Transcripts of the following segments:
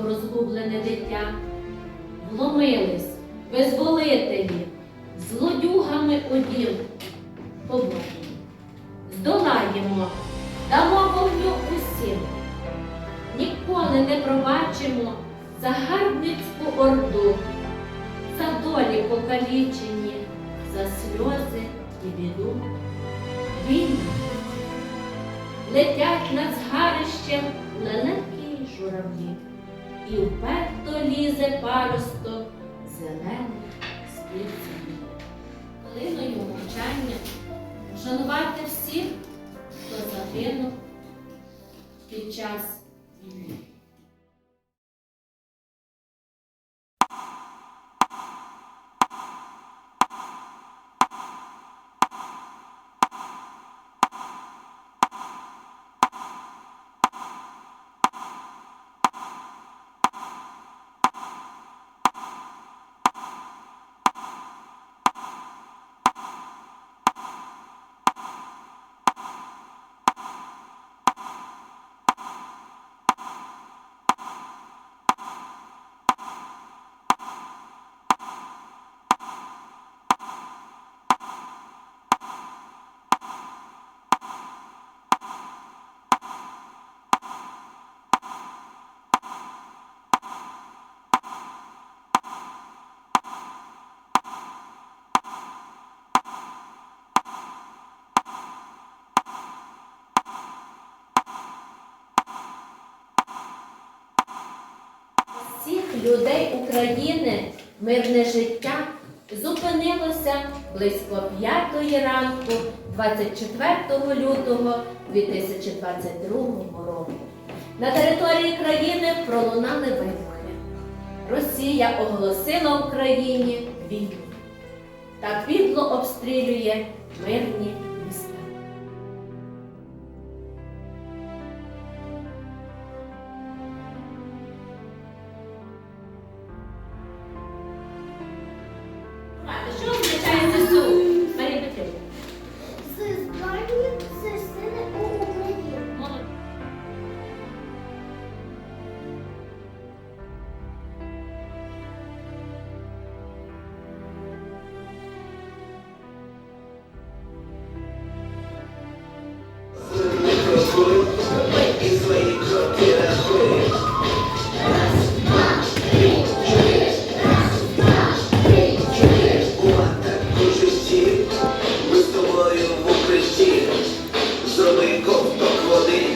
поспіхом розгублене дитя. Вломились, визволителі, злодюгами оділ. Поможемо, здолаємо, дамо вогню усім. Ніколи не пробачимо загарбницьку орду, за долі покалічені, за сльози і біду. Війна летять над згарищем лелеки й журавлі, і вперто лізе паросток зелених з-під землі. Хвилиною мовчання вшанувати всіх, хто загинув під час війни. Людей України мирне життя зупинилося близько п'ятої ранку 24 лютого 2022 року. На території країни пролунали вибухи. Росія оголосила Україні війну та підло обстрілює мирні зроби ковток води,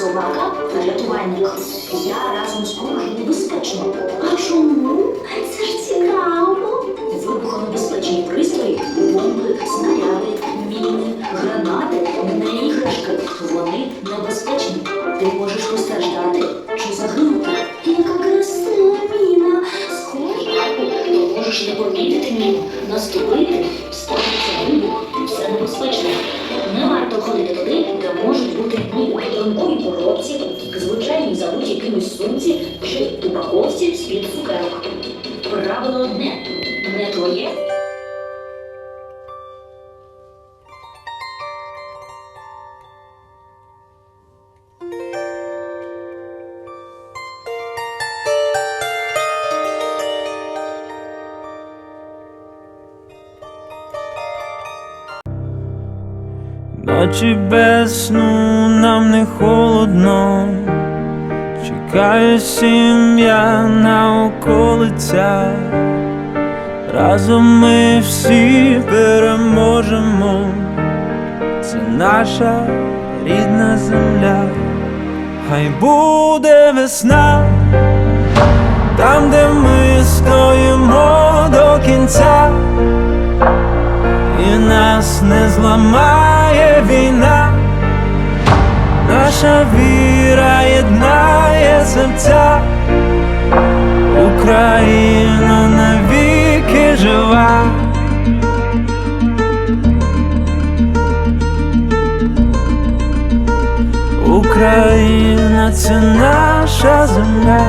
Собака рятувальник. Я разом з кожним безпечно. А чому? Це ж цікаво. Вибухонебезпечні пристрої, бомби, снаряди, міни, гранати, не іграшки. Вони небезпечні. Ти можеш постраждати чи загинути. Яка красива міна. Схоже, ти можеш не помітити міну, наступити, станеться вибух. Все небезпечно. Не варто ходити туди, де можуть бути міни. Тонкої коробці, звичайній забуті якимось сумці чи упаковці з-під цукерок. Правило одне не твоє. Ночі без сну нам не холодно, чекає сім'я на околицях, разом ми всі переможемо, це наша рідна земля, хай буде весна, там, де ми стоїмо до кінця. І нас не зламає війна, наша віра єднає серця, Україна навіки жива. Україна це наша земля.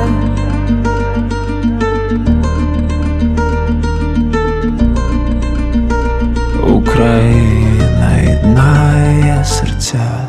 Україна єднає серця.